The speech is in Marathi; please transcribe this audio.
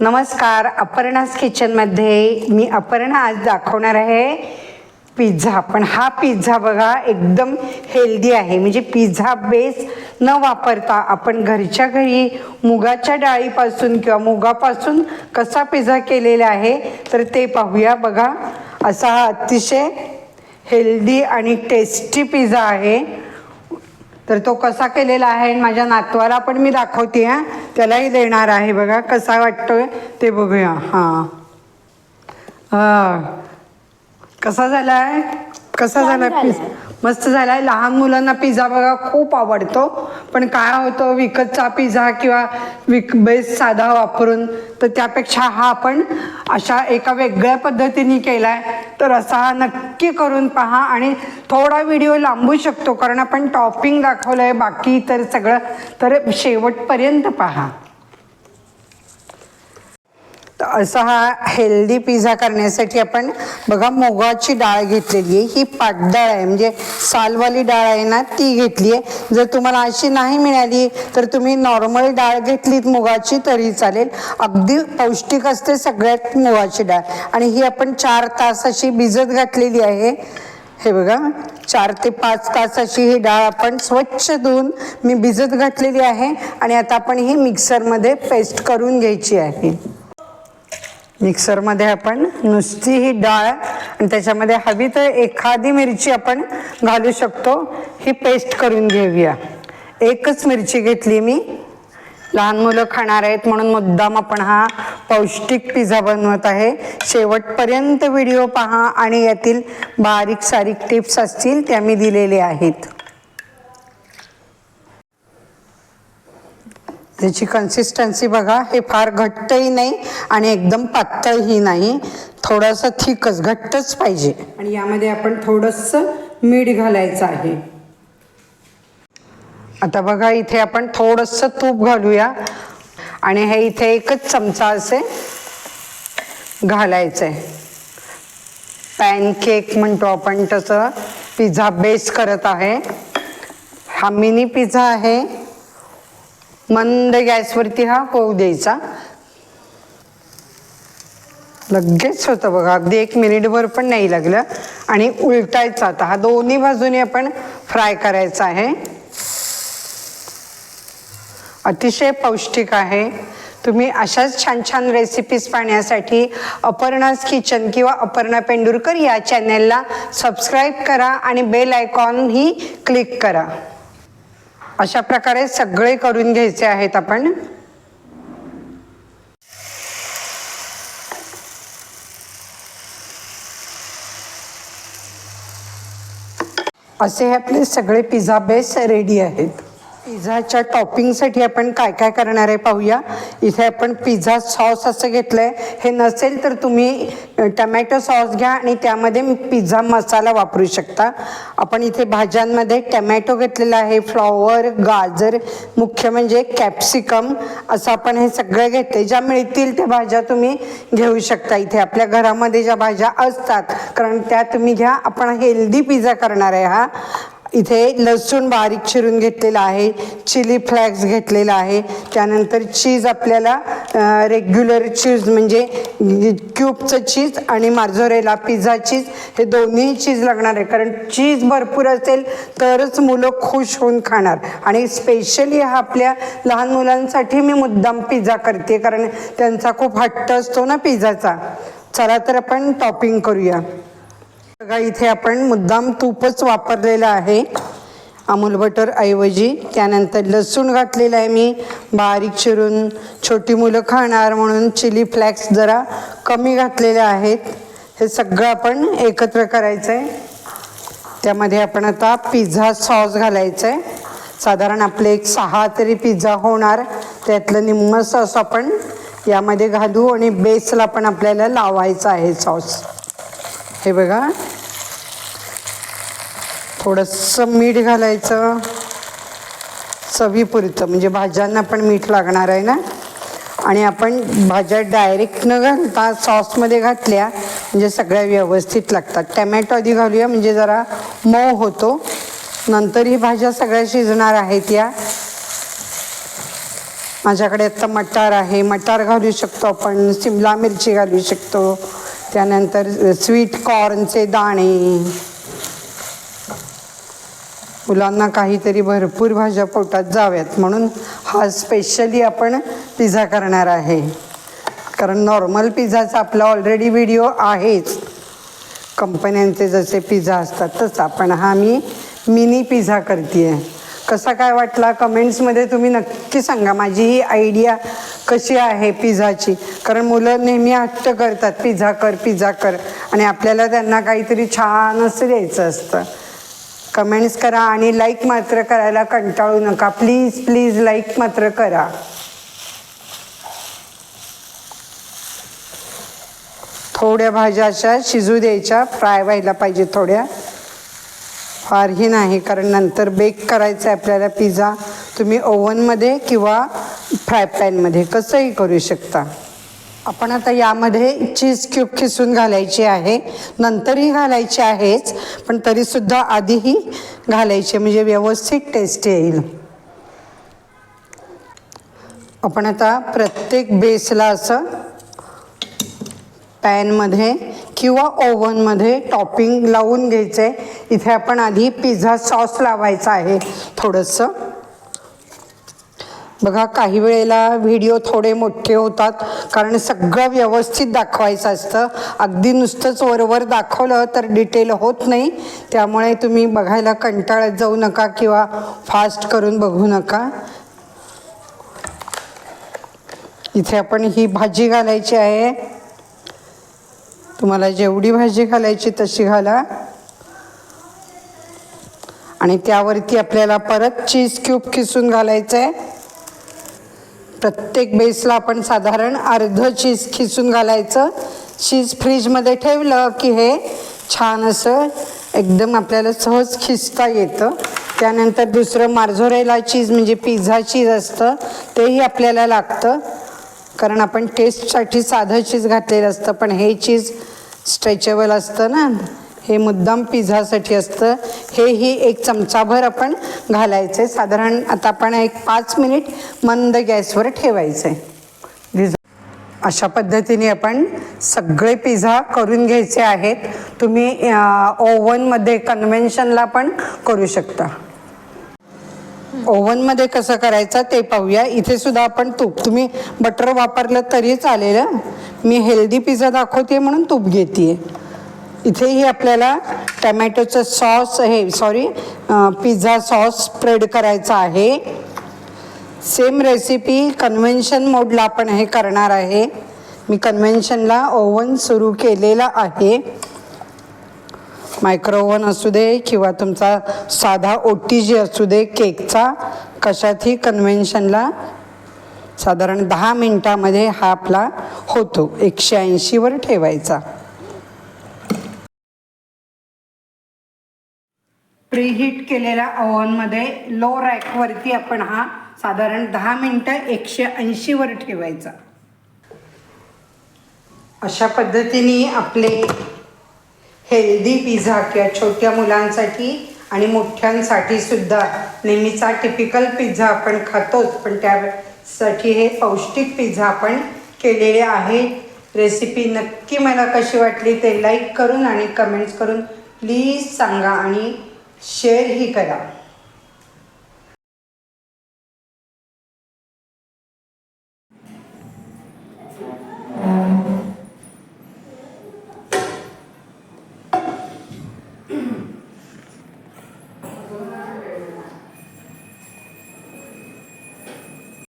नमस्कार अपर्णास किचनमध्ये मी अपर्णा आज दाखवणार आहे. पिझ्झा पण हा पिझ्झा बघा एकदम हेल्दी आहे. म्हणजे पिझ्झा बेस न वापरता आपण घरच्या घरी मुगाच्या डाळीपासून किंवा मुगापासून कसा पिझ्झा केलेला आहे तर ते पाहूया बघा. असा हा अतिशय हेल्दी आणि टेस्टी पिझ्झा आहे. तर तो कसा केलेला आहे आणि माझ्या नातवाला पण मी दाखवते हां. त्यालाही देणार आहे बघा कसा वाटतोय ते बघूया हां. हां. कसा झाला आहे कसा झाला मस्त झाला आहे लहान मुलांना पिझ्झा बघा खूप आवडतो. पण काय होतं विकतचा पिझ्झा किंवा विक बेस साधा वापरून तर त्यापेक्षा हा आपण अशा एका वेगळ्या पद्धतीने केला आहे तर असा हा नक्की करून पहा आणि थोडा व्हिडिओ लांबू शकतो. कारण आपण टॉपिंग दाखवलं आहे बाकी तर सगळं. तर शेवटपर्यंत पहा. असा हा हेल्दी पिझ्झा करण्यासाठी आपण बघा मुगाची डाळ घेतलेली आहे. ही पाटडाळ आहे. म्हणजे सालवाली डाळ आहे ना ती घेतली आहे. जर तुम्हाला अशी नाही मिळाली तर तुम्ही नॉर्मल डाळ घेतलीत मुगाची तरी चालेल. अगदी पौष्टिक असते सगळ्यात मुगाची डाळ. आणि ही आपण चार तास अशी भिजत घातलेली आहे. हे बघा चार ते पाच तासाची ही डाळ आपण स्वच्छ धुवून मी भिजत घातलेली आहे. आणि आता आपण ही मिक्सरमध्ये पेस्ट करून घ्यायची आहे. मिक्सरमध्ये आपण नुसती ही डाळ आणि त्याच्यामध्ये हवी तर एखादी मिरची आपण घालू शकतो. ही पेस्ट करून घेऊया. एकच मिरची घेतली मी. लहान मुलं खाणार आहेत म्हणून मुद्दाम आपण हा पौष्टिक पिझ्झा बनवत आहे. शेवटपर्यंत व्हिडिओ पहा आणि यातील बारीक सारीक टिप्स असतील त्या मी दिलेले आहेत. त्याची कन्सिस्टन्सी बघा हे फार घट्टही नाही आणि एकदम पातळही नाही. थोडंसं थिकच घट्टच पाहिजे. आणि यामध्ये आपण थोडंसं मीठ घालायचं आहे. आता बघा इथे आपण थोडंसं तूप घालूया. आणि हे इथे एकच चमचा असे घालायचं आहे पॅनकेक म्हणतो आपण तसं. पिझ्झा बेस करत आहे. हा मिनी पिझ्झा आहे. मंद गॅसवरती हा होऊ द्यायचा. लगेच होतं बघा. अगदी एक मिनिटभर पण नाही लागलं. आणि उलटायचा आता. हा दोन्ही बाजूने आपण फ्राय करायचा आहे. अतिशय पौष्टिक आहे. तुम्ही अशाच छान छान रेसिपीज पाहण्यासाठी अपर्णाज किचन किंवा अपर्णा पेंडुरकर या चॅनेलला सबस्क्राईब करा आणि बेल आयकॉनही क्लिक करा. अशा प्रकारे सगळे करून घ्यायचे आहेत आपण. असे हे आपले सगळे पिझ्झा बेस रेडी आहेत. पिझ्झाच्या टॉपिंगसाठी आपण काय काय करणार आहे पाहूया. इथे आपण पिझ्झा सॉस असं घेतलं आहे हे नसेल तर तुम्ही टमॅटो सॉस घ्या आणि त्यामध्ये पिझ्झा मसाला वापरू शकता. आपण इथे भाज्यांमध्ये टमॅटो घेतलेला आहे फ्लॉवर गाजर मुख्य म्हणजे कॅप्सिकम असं आपण हे सगळं घेतले ज्या मिळतील त्या भाज्या तुम्ही घेऊ शकता. इथे आपल्या घरामध्ये ज्या भाज्या असतात कारण त्या तुम्ही घ्या. आपण हेल्दी पिझ्झा करणार आहे हा. इथे लसूण बारीक चिरून घेतलेला आहे चिली फ्लॅक्स घेतलेला आहे. त्यानंतर चीज आपल्याला रेग्युलर चीज म्हणजे क्यूबचं चीज आणि मार्झोरेला पिझ्झा चीज हे दोन्ही चीज लागणार आहे. कारण चीज भरपूर असेल तरच मुलं खुश होऊन खाणार. आणि स्पेशली हा आपल्या लहान मुलांसाठी मी मुद्दाम पिझ्झा करते कारण त्यांचा खूप हट्ट असतो ना पिझ्झाचा. चला तर आपण टॉपिंग करूया. बघा इथे आपण मुद्दाम तूपच वापरलेलं आहे. अमूल बटर ऐवजी त्यानंतर लसूण घातलेलं आहे मी. बारीक चिरून छोटी मुलं खाणार म्हणून चिली फ्लॅक्स जरा कमी घातलेले आहेत. हे सगळं आपण एकत्र करायचं आहे त्यामध्ये आपण आता पिझ्झा सॉस घालायचं आहे साधारण आपले एक सहा तरी पिझ्झा होणार. त्यातलं निम्म सॉस आपण यामध्ये घालू आणि बेसला पण आपल्याला लावायचं आहे सॉस. हे बघा. थोडंसं मीठ घालायचं. चवीपुरतं म्हणजे भाज्यांना पण मीठ लागणार आहे ना? आणि आपण भाज्या डायरेक्ट न घालता सॉसमध्ये घातल्या म्हणजे सगळ्या व्यवस्थित लागतात. टमॅटो आधी घालूया म्हणजे जरा मऊ होतो. नंतर ही भाज्या सगळ्या शिजणार आहेत या. माझ्याकडे आत्ता मटार आहे. मटार घालू शकतो आपण शिमला मिरची घालू शकतो. त्यानंतर स्वीट कॉर्नचे दाणे. मुलांना काहीतरी भरपूर भाज्या पोटात जाव्यात म्हणून हा स्पेशली आपण पिझ्झा करणार आहे. कारण नॉर्मल पिझ्झाचा आपला ऑलरेडी व्हिडिओ आहेच. कंपन्यांचे जसे पिझ्झा असतात तसा पण हा मी मिनी पिझ्झा करते आहे कसा काय वाटला? कमेंट्समध्ये तुम्ही नक्की सांगा. माझी ही आयडिया कशी आहे पिझ्झाची? कारण मुलं नेहमी हट्ट करतात पिझ्झा कर पिझ्झा कर. आणि आपल्याला त्यांना काहीतरी छान असं द्यायचं असतं. कमेंट्स करा आणि लाईक मात्र करायला कंटाळू नका. प्लीज प्लीज लाईक मात्र करा. थोड्या भाज्या अशा शिजू द्यायच्या फ्राय व्हायला पाहिजे थोड्या. फारही नाही कारण नंतर बेक करायचं आहे आपल्याला पिझ्झा तुम्ही ओव्हनमध्ये किंवा फ्राय पॅनमध्ये कसंही करू शकता. आपण आता यामध्ये चीज क्यूब खिसून घालायची आहे. नंतरही घालायची आहेच पण तरीसुद्धा आधीही घालायची म्हणजे व्यवस्थित टेस्ट येईल. आपण आता प्रत्येक बेसला असं पॅनमध्ये किंवा ओव्हनमध्ये टॉपिंग लावून घ्यायचं आहे इथे आपण आधी पिझ्झा सॉस लावायचा आहे थोडंसं. बघा काही वेळेला व्हिडिओ थोडे मोठे होतात कारण सगळं व्यवस्थित दाखवायचं असतं. अगदी नुसतंच वरवर दाखवलं तर डिटेल होत नाही. त्यामुळे तुम्ही बघायला कंटाळत जाऊ नका किंवा फास्ट करून बघू नका. इथे आपण ही भाजी घालायची आहे. तुम्हाला जेवढी भाजी घालायची तशी घाला. आणि त्यावरती आपल्याला परत चीज क्यूब किसून घालायचं आहे प्रत्येक बेसला आपण साधारण अर्ध चीज खिसून घालायचं. चीज फ्रीजमध्ये ठेवलं की हे छान असं एकदम आपल्याला सहज खिसता येतं. त्यानंतर दुसरं मार्झोरेला चीज म्हणजे पिझ्झा चीज असतं. तेही आपल्याला लागतं. कारण आपण टेस्टसाठी साधं चीज घातलेलं असतं. पण हे चीज स्ट्रेचेबल असतं ना? हे मुद्दाम पिझ्झासाठी असतं. हेही एक चमचाभर आपण घालायचं आहे साधारण आता आपण एक पाच मिनिट मंद गॅसवर ठेवायचं आहे अशा पद्धतीने आपण सगळे पिझ्झा करून घ्यायचे आहेत. तुम्ही ओव्हनमध्ये कन्व्हेन्शनला पण करू शकता. ओव्हनमध्ये कसं करायचं ते पाहूया. इथे सुद्धा आपण तूप. तुम्ही बटर वापरलं तरी चालेल मी हेल्दी पिझ्झा दाखवते म्हणून तूप घेते इथेही आपल्याला टमॅटोचं सॉस हे सॉरी पिझ्झा सॉस स्प्रेड करायचा आहे. सेम रेसिपी कन्व्हेन्शन मोडला आपण हे करणार आहे. मी कन्व्हेन्शनला ओव्हन सुरू केलेला आहे. मायक्रो ओव्हन असू दे किंवा तुमचा साधा ओटी जी असू दे केकचा कशातही कन्व्हेन्शनला साधारण दहा मिनटामध्ये हा आपला होतो. एकशे ऐंशीवर ठेवायचा. प्रीहीट केलेल्या ओव्हनमध्ये लो रॅकवरती आपण हा साधारण दहा मिनटं एकशे ऐंशीवर ठेवायचा. अशा पद्धतीने आपले हेल्दी पिझ्झा किंवा छोट्या मुलांसाठी आणि मोठ्यांसाठी सुद्धा नेहमीचा टिपिकल पिझ्झा आपण खातोच पण त्यासाठी हे पौष्टिक पिझ्झा आपण केलेले आहे. रेसिपी नक्की मला कशी वाटली ते लाईक करून आणि कमेंट्स करून प्लीज सांगा आणि शेअरही करा.